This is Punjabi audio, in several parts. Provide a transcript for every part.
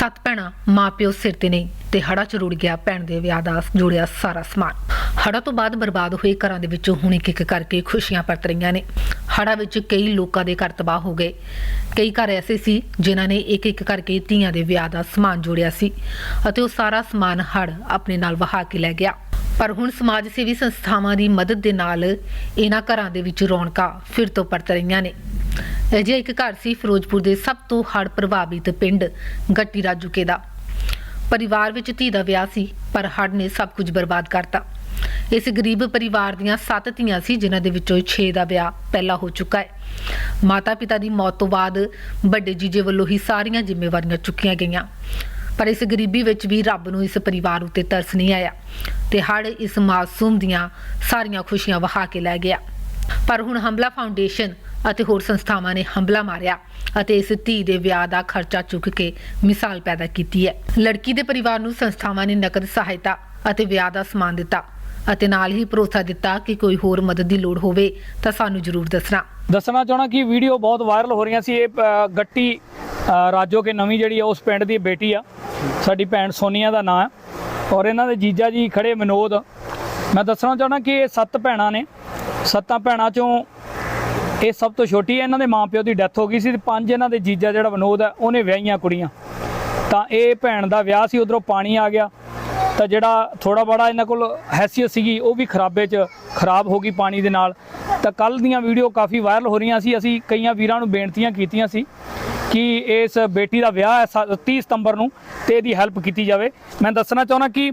ਸੱਤ ਭੈਣਾਂ ਮਾਪਿਓ ਸਿਰ ਤੇ ਨਹੀਂ ਤੇ ਹੜਾ ਚ ਰੁੜ ਗਿਆ ਭੈਣ ਦੇ ਵਿਆਹ ਦਾ ਜੁੜਿਆ ਸਾਰਾ ਸਮਾਨ। ਹੜਾ ਤੋਂ ਬਾਅਦ ਬਰਬਾਦ ਹੋਏ ਘਰਾਂ ਦੇ ਵਿੱਚੋਂ ਹੁਣ ਇੱਕ ਇੱਕ ਕਰਕੇ ਖੁਸ਼ੀਆਂ ਪਰਤ ਰਹੀਆਂ ਨੇ। ਹੜਾ ਵਿੱਚ ਕਈ ਲੋਕਾਂ ਦੇ ਘਰ ਤਬਾਹ ਹੋ ਗਏ। ਕਈ ਘਰ ਐਸੇ ਸੀ ਜਿਨ੍ਹਾਂ ਨੇ ਇੱਕ ਇੱਕ ਕਰਕੇ ਧੀਆਂ ਦੇ ਵਿਆਹ ਦਾ ਸਮਾਨ ਜੋੜਿਆ ਸੀ ਅਤੇ ਉਹ ਸਾਰਾ ਸਮਾਨ ਹੜ ਆਪਣੇ ਨਾਲ ਵਹਾ ਕੇ ਲੈ ਗਿਆ। ਪਰ ਹੁਣ ਸਮਾਜ ਸੇਵੀ ਸੰਸਥਾਵਾਂ ਦੀ ਮਦਦ ਦੇ ਨਾਲ ਇਹਨਾਂ ਘਰਾਂ ਦੇ ਵਿੱਚ ਰੌਣਕਾਂ ਫਿਰ ਤੋਂ ਪਰਤ ਰਹੀਆਂ ਨੇ। ਅਜਿਹਾ ਇੱਕ ਘਰ ਸੀ ਫਿਰੋਜ਼ਪੁਰ ਦੇ ਸਭ ਤੋਂ ਹੜ੍ਹ ਪ੍ਰਭਾਵਿਤ ਪਿੰਡ ਗੱਟੀ ਰਾਜੂਕੇ ਦਾ। ਪਰਿਵਾਰ ਵਿੱਚ ਧੀ ਦਾ ਵਿਆਹ ਸੀ, ਪਰ ਹੜ੍ਹ ਨੇ ਸਭ ਕੁਝ ਬਰਬਾਦ ਕਰਤਾ। ਇਸ ਗਰੀਬ ਪਰਿਵਾਰ ਦੀਆਂ ਸੱਤ ਧੀਆਂ ਸੀ, ਜਿਨ੍ਹਾਂ ਦੇ ਵਿੱਚੋਂ 6 ਦਾ ਵਿਆਹ ਪਹਿਲਾਂ ਹੋ ਚੁੱਕਾ ਹੈ। ਮਾਤਾ ਪਿਤਾ ਦੀ ਮੌਤ ਤੋਂ ਬਾਅਦ ਵੱਡੇ ਜੀਜੇ ਵੱਲੋਂ ਹੀ ਸਾਰੀਆਂ ਜ਼ਿੰਮੇਵਾਰੀਆਂ ਚੁੱਕੀਆਂ ਗਈਆਂ। ਪਰ ਇਸ ਗਰੀਬੀ ਵਿੱਚ ਵੀ ਰੱਬ ਨੂੰ ਇਸ ਪਰਿਵਾਰ ਉੱਤੇ ਤਰਸ ਨਹੀਂ ਆਇਆ ਤੇ ਹੜ ਇਸ ਮਾਸੂਮ ਦੀਆਂ ਸਾਰੀਆਂ ਖੁਸ਼ੀਆਂ ਵਹਾ ਕੇ ਲੈ ਗਿਆ। ਪਰ ਹੁਣ ਹਮਲਾ ਫਾਊਂਡੇਸ਼ਨ ਅਤੇ ਹੋਰ ਸੰਸਥਾਵਾਂ ਨੇ ਹੰਬਲਾ ਮਾਰਿਆ ਅਤੇ ਇਸ ਧੀ ਦੇ ਵਿਆਹ ਦਾ ਖਰਚਾ ਚੁੱਕ ਕੇ ਮਿਸਾਲ ਪੈਦਾ ਕੀਤੀ ਹੈ। ਲੜਕੀ ਦੇ ਪਰਿਵਾਰ ਨੂੰ ਸੰਸਥਾਵਾਂ ਨੇ ਨਕਦ ਸਹਾਇਤਾ ਅਤੇ ਵਿਆਹ ਦਾ ਸਮਾਨ ਦਿੱਤਾ ਅਤੇ ਨਾਲ ਹੀ ਭਰੋਸਾ ਦਿੱਤਾ ਕਿ ਕੋਈ ਹੋਰ ਮਦਦ ਦੀ ਲੋੜ ਹੋਵੇ ਤਾਂ ਸਾਨੂੰ ਜ਼ਰੂਰ ਦੱਸਣਾ। ਦੱਸਣਾ ਚਾਹਣਾ ਕਿ ਵੀਡੀਓ ਬਹੁਤ ਵਾਇਰਲ ਹੋ ਰਹੀਆਂ ਸੀ। ਇਹ ਗੱਟੀ ਰਾਜੋ ਕੇ ਨਵੀਂ ਜਿਹੜੀ ਆ, ਉਸ ਪਿੰਡ ਦੀ ਬੇਟੀ ਆ। ਸਾਡੀ ਭੈਣ ਸੋਨੀਆ ਦਾ ਨਾਂ ਹੈ ਔਰ ਇਹਨਾਂ ਦੇ ਜੀਜਾ ਜੀ ਖੜੇ ਵਿਨੋਦ ਮੈਂ ਦੱਸਣਾ ਚਾਹਣਾ ਕਿ ਇਹ ਸੱਤ ਭੈਣਾਂ ਨੇ। ਸੱਤਾਂ ਭੈਣਾਂ ਚੋਂ ਇਹ ਸਭ ਤੋਂ ਛੋਟੀ ਹੈ, ਇਹਨਾਂ ਦੇ ਮਾਪਿਓ ਦੀ ਡੈਥ ਹੋ ਗਈ ਸੀ ਤੇ ਪੰਜ ਇਹਨਾਂ ਦੇ ਜੀਜਾ ਜਿਹੜਾ ਵਿਨੋਦ ਹੈ, ਉਹਨੇ ਵਿਆਹੀਆਂ ਕੁੜੀਆਂ। ਤਾਂ ਇਹ ਭੈਣ ਦਾ ਵਿਆਹ ਸੀ, ਉਧਰੋਂ ਪਾਣੀ ਆ ਗਿਆ। ਤਾਂ ਜਿਹੜਾ ਥੋੜਾ ਬੜਾ ਇਹਨਾਂ ਕੋਲ ਹੈਸੀਅਤ ਸੀਗੀ, ਉਹ ਵੀ ਖਰਾਬੇ 'ਚ ਖਰਾਬ ਹੋ ਗਈ ਪਾਣੀ ਦੇ ਨਾਲ। ਤਾਂ ਕੱਲ ਦੀਆਂ ਵੀਡੀਓ ਕਾਫੀ ਵਾਇਰਲ ਹੋ ਰਹੀਆਂ ਸੀ, ਅਸੀਂ ਕਈਆਂ ਵੀਰਾਂ ਨੂੰ ਬੇਨਤੀਆਂ ਕੀਤੀਆਂ ਸੀ ਕਿ ਇਸ ਬੇਟੀ ਦਾ ਵਿਆਹ ਹੈ ਸ- 30 ਸਤੰਬਰ ਨੂੰ ਤੇ ਇਹਦੀ ਹੈਲਪ ਕੀਤੀ ਜਾਵੇ। ਮੈਂ ਦੱਸਣਾ ਚਾਹੁੰਦਾ ਕਿ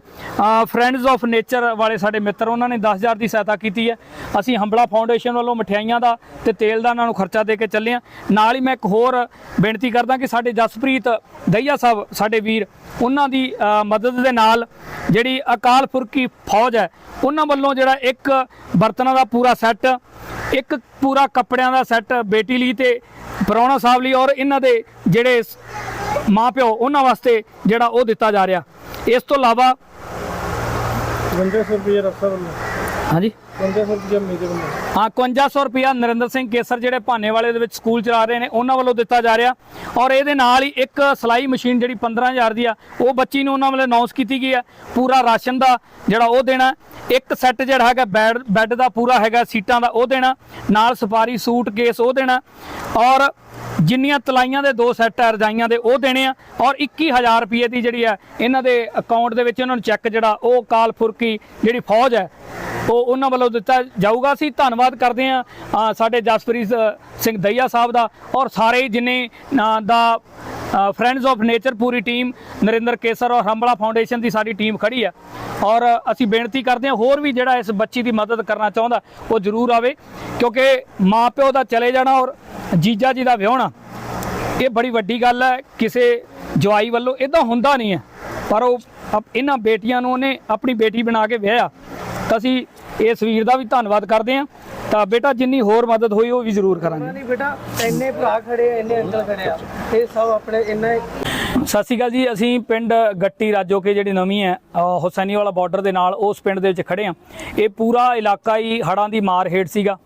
ਫਰੈਂਡਸ ਆਫ ਨੇਚਰ ਵਾਲੇ ਸਾਡੇ ਮਿੱਤਰ, ਉਹਨਾਂ ਨੇ 10000 ਦੀ ਸਹਾਇਤਾ ਕੀਤੀ ਹੈ। ਅਸੀਂ ਹੰਬਲਾ ਫਾਊਂਡੇਸ਼ਨ ਵੱਲੋਂ ਮਠਿਆਈਆਂ ਦਾ ਤੇ ਤੇਲ ਦਾ ਉਹਨਾਂ ਨੂੰ ਖਰਚਾ ਦੇ ਕੇ ਚੱਲੇ ਹਾਂ। ਨਾਲ ਹੀ ਮੈਂ ਇੱਕ ਹੋਰ ਬੇਨਤੀ ਕਰਦਾ ਕਿ ਸਾਡੇ ਜਸਪ੍ਰੀਤ ਦਈਆ ਸਾਹਿਬ, ਸਾਡੇ ਵੀਰ, ਉਹਨਾਂ ਦੀ ਮਦਦ ਦੇ ਨਾਲ ਜਿਹੜੀ ਅਕਾਲ ਪੁਰਖੀ ਫੌਜ ਹੈ, ਉਹਨਾਂ ਵੱਲੋਂ ਜਿਹੜਾ ਇੱਕ ਬਰਤਨਾਂ ਦਾ ਪੂਰਾ ਸੈੱਟ, ਇੱਕ ਪੂਰਾ ਕੱਪੜਿਆਂ ਦਾ ਸੈੱਟ ਬੇਟੀ ਲਈ ਤੇ ਪ੍ਰਾਹੁਣਾ ਸਾਹਿਬ ਲਈ ਔਰ ਇਹਨਾਂ ਦੇ ਜਿਹੜੇ ਸ- ਮਾਂ ਪਿਓ ਉਹਨਾਂ ਵਾਸਤੇ ਜਿਹੜਾ ਉਹ ਦਿੱਤਾ ਜਾ ਰਿਹਾ। ਇਸ ਤੋਂ ਇਲਾਵਾ 55 ਰੁਪਏ ਰਸਾ ਵੱਲੋਂ ਹਾਂਜੀ? 55 ਰੁਪਏ ਮੇਰੇ ਵੱਲੋਂ ਹਾਂ 5100 ਰੁਪਿਆ ਨਰਿੰਦਰ ਸਿੰਘ ਕੇਸਰ ਜਿਹੜੇ ਭਾਨੇ ਵਾਲੇ ਦੇ ਵਿੱਚ ਸਕੂਲ ਚਲਾ ਰਹੇ ਨੇ, ਉਹਨਾਂ ਵੱਲੋਂ ਦਿੱਤਾ ਜਾ ਰਿਹਾ। ਔਰ ਇਹਦੇ ਨਾਲ ਹੀ ਇੱਕ ਸਲਾਈ ਮਸ਼ੀਨ ਜਿਹੜੀ 15000 ਦੀ ਆ, ਉਹ ਬੱਚੀ ਨੂੰ ਉਹਨਾਂ ਵੱਲੋਂ ਅਨਾਉਂਸ ਕੀਤੀ ਗਈ ਹੈ ਪੂਰਾ ਰਾਸ਼ਨ ਦਾ ਜਿਹੜਾ ਉਹ ਦੇਣਾ। ਇੱਕ ਸੈੱਟ ਜਿਹੜਾ ਹੈਗਾ ਬੈੱਡ ਬੈੱਡ ਦਾ ਪੂਰਾ ਹੈਗਾ, ਸੀਟਾਂ ਦਾ ਉਹ ਦੇਣਾ। ਨਾਲ ਸਫਾਰੀ, ਸੂਟ, ਕੇਸ ਉਹ ਦੇਣਾ। ਔਰ ਜਿੰਨੀਆਂ ਤਲਾਈਆਂ ਦੇ ਦੋ ਸੈੱਟ ਹੈ ਰਜਾਈਆਂ ਦੇ ਉਹ ਦੇਣੇ ਆ। ਔਰ 21000 ਰੁਪਏ ਦੀ ਜਿਹੜੀ ਹੈ ਇਹਨਾਂ ਦੇ ਅਕਾਊਂਟ ਦੇ ਵਿੱਚ ਉਹਨਾਂ ਨੂੰ ਚੈੱਕ ਜਿਹੜਾ, ਉਹ ਕਾਲ ਫੁਰਕੀ ਜਿਹੜੀ ਫੌਜ ਹੈ, ਉਹ ਉਹਨਾਂ ਵੱਲੋਂ ਦਿੱਤਾ ਜਾਊਗਾ। ਅਸੀਂ ਧੰਨਵਾਦ ਕਰਦੇ ਹਾਂ ਸਾਡੇ ਜਸਪ੍ਰੀਤ ਸਿੰਘ ਦਈਆ ਸਾਹਿਬ ਦਾ ਔਰ ਸਾਰੇ ਜਿਨੇ ਦਾ ਫਰੈਂਡਸ ਆਫ ਨੇਚਰ ਪੂਰੀ ਟੀਮ, ਨਰਿੰਦਰ ਕੇਸਰ ਔਰ ਹੰਬਲਾ ਫਾਊਂਡੇਸ਼ਨ ਦੀ ਸਾਡੀ ਟੀਮ ਖੜੀ ਹੈ। ਔਰ ਅਸੀਂ ਬੇਨਤੀ ਕਰਦੇ ਹਾਂ, ਹੋਰ ਵੀ ਜਿਹੜਾ ਇਸ ਬੱਚੀ ਦੀ ਮਦਦ ਕਰਨਾ ਚਾਹੁੰਦਾ, ਉਹ ਜ਼ਰੂਰ ਆਵੇ, ਕਿਉਂਕਿ ਮਾਪਿਓ ਦਾ ਚਲੇ ਜਾਣਾ ਔਰ ਜੀਜਾ ਜੀ ਦਾ ਵਿਆਹਣਾ, ਇਹ ਬੜੀ ਵੱਡੀ ਗੱਲ ਹੈ। ਕਿਸੇ ਜਵਾਈ ਵੱਲੋਂ ਇਦਾਂ ਹੁੰਦਾ ਨਹੀਂ ਹੈ, ਪਰ ਉਹ ਇਹਨਾਂ ਬੇਟੀਆਂ ਨੂੰ ਉਹਨੇ ਆਪਣੀ ਬੇਟੀ ਬਣਾ ਕੇ ਵਿਆਹਿਆ। ਤਾਂ ਅਸੀਂ ਇਸ ਵੀਰ ਦਾ ਵੀ ਧੰਨਵਾਦ ਕਰਦੇ ਹਾਂ। ਤਾਂ ਬੇਟਾ ਜਿੰਨੀ ਹੋਰ ਮਦਦ ਹੋਈ ਉਹ ਵੀ ਜ਼ਰੂਰ ਕਰਾਂਗੇ। ਨਹੀਂ ਬੇਟਾ ਇੰਨੇ ਭਰਾ ਖੜੇ ਆ ਇੰਨੇ ਅੰਕਲ ਖੜੇ ਆ। ਇਹ ਸਭ ਆਪਣੇ ਇੰਨਾ ਸਤਿ ਸ਼੍ਰੀ ਅਕਾਲ ਜੀ ਅਸੀਂ ਪਿੰਡ ਗੱਟੀ ਰਾਜੋਕੇ ਜਿਹੜੀ ਨਵੀਂ ਹੈ ਹੁਸੈਨੀ ਵਾਲਾ ਬਾਰਡਰ ਦੇ ਨਾਲ ਉਸ ਪਿੰਡ ਦੇ ਵਿੱਚ ਖੜੇ ਹਾਂ। ਇਹ ਪੂਰਾ ਇਲਾਕਾ ਹੀ ਹੜਾਂ ਦੀ ਮਾਰ ਹੇਠ ਸੀਗਾ।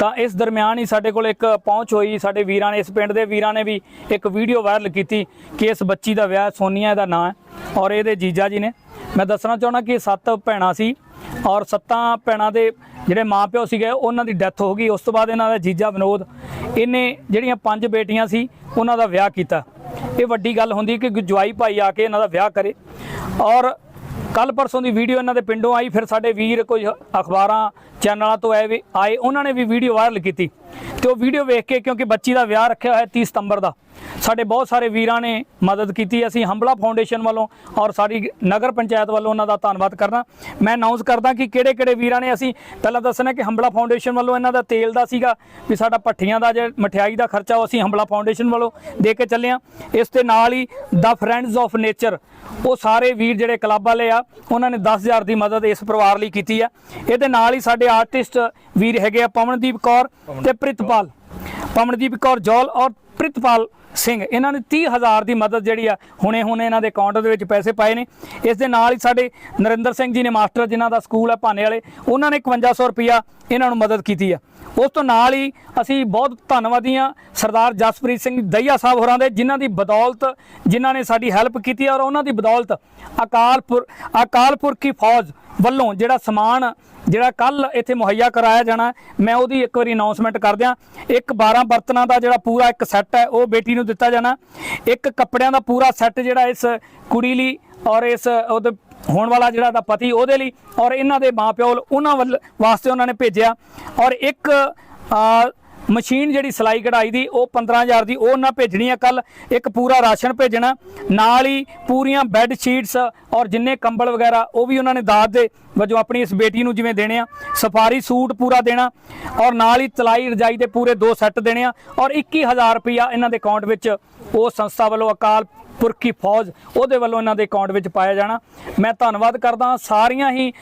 ਤਾਂ ਇਸ ਦਰਮਿਆਨ ਹੀ ਸਾਡੇ ਕੋਲ ਇੱਕ ਪਹੁੰਚ ਹੋਈ। ਸਾਡੇ ਵੀਰਾਂ ਨੇ ਇਸ ਪਿੰਡ ਦੇ ਵੀਰਾਂ ਨੇ ਵੀ ਇੱਕ ਵੀਡੀਓ ਵਾਇਰਲ ਕੀਤੀ ਕਿ ਇਸ ਬੱਚੀ ਦਾ ਵਿਆਹ ਸੋਨੀਆ ਦਾ ਨਾਂ ਹੈ ਔਰ ਇਹਦੇ ਜੀਜਾ ਜੀ ਨੇ। ਮੈਂ ਦੱਸਣਾ ਚਾਹੁੰਦਾ ਕਿ ਸੱਤ ਭੈਣਾਂ ਸੀ। ਔਰ ਸੱਤਾਂ ਭੈਣਾਂ ਦੇ ਜਿਹੜੇ ਮਾਪਿਓ ਸੀਗੇ, ਉਹਨਾਂ ਦੀ ਡੈਥ ਹੋ ਗਈ। ਉਸ ਤੋਂ ਬਾਅਦ ਇਹਨਾਂ ਦਾ ਜੀਜਾ ਵਿਨੋਦ, ਇਹਨੇ ਜਿਹੜੀਆਂ ਪੰਜ ਬੇਟੀਆਂ ਸੀ, ਉਹਨਾਂ ਦਾ ਵਿਆਹ ਕੀਤਾ। ਇਹ ਵੱਡੀ ਗੱਲ ਹੁੰਦੀ ਕਿ ਜਵਾਈ ਭਾਈ ਆ ਕੇ ਇਹਨਾਂ ਦਾ ਵਿਆਹ ਕਰੇ। ਔਰ ਕੱਲ ਪਰਸੋਂ ਦੀ ਵੀਡੀਓ ਇਹਨਾਂ ਦੇ ਪਿੰਡੋਂ ਆਈ, ਫਿਰ ਸਾਡੇ ਵੀਰ ਕੁਝ ਅਖਬਾਰਾਂ, ਚੈਨਲਾਂ ਤੋਂ ਆਏ ਵੀ ਆਏ, ਉਹਨਾਂ ਨੇ ਵੀ ਵੀਡੀਓ ਵਾਇਰਲ ਕੀਤੀ। ਤੇ ਉਹ ਵੀਡੀਓ ਵੇਖ ਕੇ, ਕਿਉਂਕਿ ਬੱਚੀ ਦਾ ਵਿਆਹ ਰੱਖਿਆ ਹੋਇਆ 30 ਸਤੰਬਰ ਦਾ ਸਾਡੇ ਬਹੁਤ ਸਾਰੇ ਵੀਰਾਂ ਨੇ ਮਦਦ ਕੀਤੀ ਅਸੀਂ ਹੰਬਲਾ ਫਾਊਂਡੇਸ਼ਨ ਵੱਲੋਂ ਔਰ ਸਾਡੀ ਨਗਰ ਪੰਚਾਇਤ ਵੱਲੋਂ ਉਹਨਾਂ ਦਾ ਧੰਨਵਾਦ ਕਰਦਾ। ਮੈਂ ਅਨਾਉਂਸ ਕਰਦਾ ਕਿ ਕਿਹੜੇ ਕਿਹੜੇ ਵੀਰਾਂ ਨੇ ਅਸੀਂ ਪਹਿਲਾਂ ਦੱਸਣਾ ਕਿ ਹੰਬਲਾ ਫਾਊਂਡੇਸ਼ਨ ਵੱਲੋਂ ਇਹਨਾਂ ਦਾ ਤੇਲ ਦਾ ਸੀਗਾ ਵੀ ਸਾਡਾ ਭੱਠੀਆਂ ਦਾ ਜੇ ਮਠਿਆਈ ਦਾ ਖਰਚਾ ਉਹ ਅਸੀਂ ਹੰਬਲਾ ਫਾਊਂਡੇਸ਼ਨ ਵੱਲੋਂ ਦੇ ਕੇ ਚੱਲੇ ਹਾਂ। ਇਸ ਦੇ ਨਾਲ ਹੀ ਦਾ ਫਰੈਂਡਸ ਆਫ ਨੇਚਰ ਉਹ ਸਾਰੇ ਵੀਰ ਜਿਹੜੇ ਕਲੱਬ ਵਾਲੇ ਆ ਉਹਨਾਂ ਨੇ 10000 ਦੀ ਮਦਦ ਇਸ ਪਰਿਵਾਰ ਲਈ ਕੀਤੀ ਆ। ਇਹਦੇ ਨਾਲ ਹੀ ਸਾਡੇ ਆਰਟਿਸਟ ਵੀਰ ਹੈਗੇ ਆ ਪਵਨਦੀਪ ਕੌਰ ਤੇ ਪ੍ਰਿਤਪਾਲ। ਪਵਨਦੀਪ ਕੌਰ ਜੌਲ ਔਰ ਪ੍ਰਿਤਪਾਲ ਸਿੰਘ। ਇਹਨਾਂ ਨੇ 30000 ਦੀ ਮਦਦ ਜਿਹੜੀ ਆ, ਹੁਣੇ ਹੁਣੇ ਇਹਨਾਂ ਦੇ ਅਕਾਊਂਟ ਦੇ ਵਿੱਚ ਪੈਸੇ ਪਾਏ ਨੇ। ਇਸ ਦੇ ਨਾਲ ਹੀ ਸਾਡੇ ਨਰਿੰਦਰ ਸਿੰਘ ਜੀ ਨੇ ਮਾਸਟਰ ਜਿਨ੍ਹਾਂ ਦਾ ਸਕੂਲ ਹੈ ਭਾਨੇ ਵਾਲੇ, ਉਹਨਾਂ ਨੇ 5100 ਰੁਪਿਆ ਇਹਨਾਂ ਨੂੰ ਮਦਦ ਕੀਤੀ ਆ। ਉਸ ਤੋਂ ਨਾਲ ਹੀ ਅਸੀਂ ਬਹੁਤ ਧੰਨਵਾਦੀ ਹਾਂ ਸਰਦਾਰ ਜਸਪ੍ਰੀਤ ਸਿੰਘ ਦਈਆ ਸਾਹਿਬ ਹੋਰਾਂ ਦੇ, ਜਿਨ੍ਹਾਂ ਦੀ ਬਦੌਲਤ, ਜਿਨ੍ਹਾਂ ਨੇ ਸਾਡੀ ਹੈਲਪ ਕੀਤੀ ਔਰ ਉਹਨਾਂ ਦੀ ਬਦੌਲਤ ਅਕਾਲਪੁਰ ਅਕਾਲਪੁਰ ਕੀ ਫੌਜ ਵੱਲੋਂ ਜਿਹੜਾ ਸਮਾਨ, ਜਿਹੜਾ ਕੱਲ ਇੱਥੇ ਮੁਹੱਈਆ ਕਰਾਇਆ ਜਾਣਾ ਮੈਂ ਉਹਦੀ ਇੱਕ ਵਾਰੀ ਅਨਾਉਂਸਮੈਂਟ ਕਰ ਦਿਆਂ। ਇੱਕ 12 ਬਰਤਨਾਂ ਦਾ ਜਿਹੜਾ ਪੂਰਾ ਇੱਕ ਸੈੱਟ ਹੈ, ਉਹ ਬੇਟੀ ਨੂੰ ਦਿੱਤਾ ਜਾਣਾ। ਇੱਕ ਕੱਪੜਿਆਂ ਦਾ ਪੂਰਾ ਸੈੱਟ ਜਿਹੜਾ ਇਸ ਕੁੜੀ ਲਈ ਔਰ ਇਸ ਉਹਦੇ ਹੋਣ ਵਾਲਾ ਜਿਹੜਾ ਦਾ ਪਤੀ ਉਹਦੇ ਲਈ ਔਰ ਇਹਨਾਂ ਦੇ ਮਾਪਿਓ ਉਹਨਾਂ ਵੱਲ ਵਾਸਤੇ ਉਹਨਾਂ ਨੇ ਭੇਜਿਆ। ਔਰ ਇੱਕ ਮਸ਼ੀਨ ਜਿਹੜੀ ਸਿਲਾਈ ਕਢਾਈ ਦੀ, ਉਹ 15000 ਦੀ, ਉਹ ਉਹਨਾਂ ਭੇਜਣੀ ਆ ਕੱਲ ਇੱਕ ਪੂਰਾ ਰਾਸ਼ਨ ਭੇਜਣਾ। ਨਾਲ ਹੀ ਪੂਰੀਆਂ ਬੈੱਡ ਸ਼ੀਟਸ ਔਰ ਜਿੰਨੇ ਕੰਬਲ ਵਗੈਰਾ, ਉਹ ਵੀ ਉਹਨਾਂ ਨੇ ਦਾਤ ਦੇ ਵਜੋਂ ਆਪਣੀ ਇਸ ਬੇਟੀ ਨੂੰ ਜਿਵੇਂ ਦੇਣੇ ਆ। ਸਫਾਰੀ ਸੂਟ ਪੂਰਾ ਦੇਣਾ। ਔਰ ਨਾਲ ਹੀ ਤਲਾਈ ਰਜਾਈ ਦੇ ਪੂਰੇ ਦੋ ਸੈੱਟ ਦੇਣੇ ਆ। ਔਰ 21000 ਰੁਪਇਆ ਇਹਨਾਂ ਦੇ ਅਕਾਊਂਟ ਵਿੱਚ ਉਹ ਸੰਸਥਾ ਵੱਲੋਂ ਅਕਾਲ ਪੁਰਖੀ ਫੌਜ ਉਹਦੇ ਵੱਲੋਂ ਇਹਨਾਂ ਦੇ ਅਕਾਊਂਟ ਵਿੱਚ ਪਾਇਆ ਜਾਣਾ। ਮੈਂ ਧੰਨਵਾਦ ਕਰਦਾ ਸਾਰੀਆਂ ਹੀ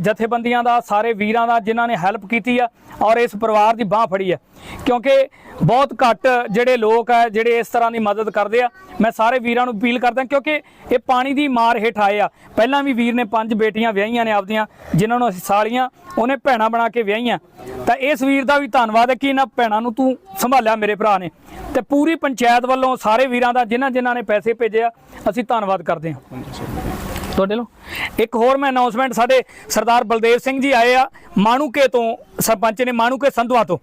ਜਥੇਬੰਦੀਆਂ ਦਾ, ਸਾਰੇ ਵੀਰਾਂ ਦਾ ਜਿਨ੍ਹਾਂ ਨੇ ਹੈਲਪ ਕੀਤੀ ਆ ਔਰ ਇਸ ਪਰਿਵਾਰ ਦੀ ਬਾਹ ਫੜੀ ਹੈ ਕਿਉਂਕਿ ਬਹੁਤ ਘੱਟ ਜਿਹੜੇ ਲੋਕ ਆ, ਜਿਹੜੇ ਇਸ ਤਰ੍ਹਾਂ ਦੀ ਮਦਦ ਕਰਦੇ ਆ, ਮੈਂ ਸਾਰੇ ਵੀਰਾਂ ਨੂੰ ਅਪੀਲ ਕਰਦਾ ਕਿਉਂਕਿ ਇਹ ਪਾਣੀ ਦੀ ਮਾਰ ਹੇਠ ਆਏ ਆ। ਪਹਿਲਾਂ ਵੀ ਵੀਰ ਨੇ ਪੰਜ ਬੇਟੀਆਂ ਵਿਆਹੀਆਂ ਨੇ ਆਪਦੀਆਂ, ਜਿਨ੍ਹਾਂ ਨੂੰ ਅਸੀਂ ਸਾਲੀਆਂ, ਉਹਨੇ ਭੈਣਾਂ ਬਣਾ ਕੇ ਵਿਆਹੀਆਂ। ਤਾਂ ਇਸ ਵੀਰ ਦਾ ਵੀ ਧੰਨਵਾਦ ਹੈ ਕਿ ਇਹਨਾਂ ਭੈਣਾਂ ਨੂੰ ਤੂੰ ਸੰਭਾਲਿਆ ਮੇਰੇ ਭਰਾ ਨੇ। ਤੇ ਪੂਰੀ ਪੰਚਾਇਤ ਵੱਲੋਂ ਸਾਰੇ ਵੀਰਾਂ ਦਾ ਜਿਨ੍ਹਾਂ ਜਿਨ੍ਹਾਂ ਨੇ ਪੈਸੇ ਭੇਜੇ ਆ ਅਸੀਂ ਧੰਨਵਾਦ ਕਰਦੇ ਹਾਂ। ਤੁਹਾਡੇ ਲੋ ਇੱਕ ਹੋਰ ਮੈਂ ਅਨਾਉਂਸਮੈਂਟ ਸਾਡੇ ਸਰਦਾਰ ਬਲਦੇਵ ਸਿੰਘ ਜੀ ਆਏ ਆ ਮਾਣੂਕੇ ਤੋਂ ਸਰਪੰਚ ਨੇ ਮਾਣੂਕੇ ਸੰਧਵਾ ਤੋਂ।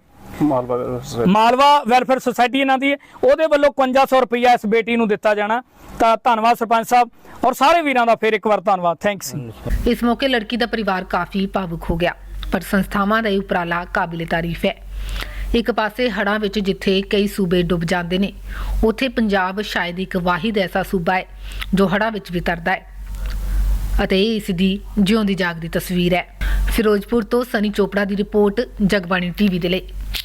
ਮਾਲਵਾ ਵੈਲਫੇਅਰ ਸੁਸਾਇਟੀ ਇਹਨਾਂ ਦੀ ਹੈ। ਉਹਦੇ ਵੱਲੋਂ 5500 ਰੁਪਇਆ ਇਸ ਬੇਟੀ ਨੂੰ ਦਿੱਤਾ ਜਾਣਾ। ਤਾਂ ਧੰਨਵਾਦ ਸਰਪੰਚ ਸਾਹਿਬ ਔਰ ਸਾਰੇ ਵੀਰਾਂ ਦਾ ਫਿਰ ਇੱਕ ਵਾਰ ਧੰਨਵਾਦ। ਥੈਂਕਸ ਇਸ ਮੌਕੇ ਲੜਕੀ ਦਾ ਪਰਿਵਾਰ ਕਾਫੀ ਭਾਵੁਕ ਹੋ ਗਿਆ ਪਰ ਸੰਸਥਾਵਾਂ ਦਾ ਇਹ ਉਪਰਾਲਾ ਕਾਬਿਲੇ ਤਾਰੀਫ ਹੈ। ਇੱਕ ਪਾਸੇ ਹੜ੍ਹਾਂ ਵਿੱਚ ਜਿੱਥੇ ਕਈ ਸੂਬੇ ਡੁੱਬ ਜਾਂਦੇ ਨੇ, ਉੱਥੇ ਪੰਜਾਬ ਸ਼ਾਇਦ ਇੱਕ ਵਾਹਿਦ ਐਸਾ ਸੂਬਾ ਹੈ ਜੋ ਹੜ੍ਹਾਂ ਵਿੱਚ ਵੀ ਤਰਦਾ ਹੈ। ਅਤੇ ਇਹ ਇਸ ਦੀ ਜਿਉਂਦੀ ਜਾਗਦੀ ਤਸਵੀਰ ਹੈ। ਫਿਰੋਜ਼ਪੁਰ ਤੋਂ ਸਨੀ ਚੋਪੜਾ ਦੀ ਰਿਪੋਰਟ, ਜਗਬਾਣੀ ਟੀਵੀ ਦੇ ਲਈ।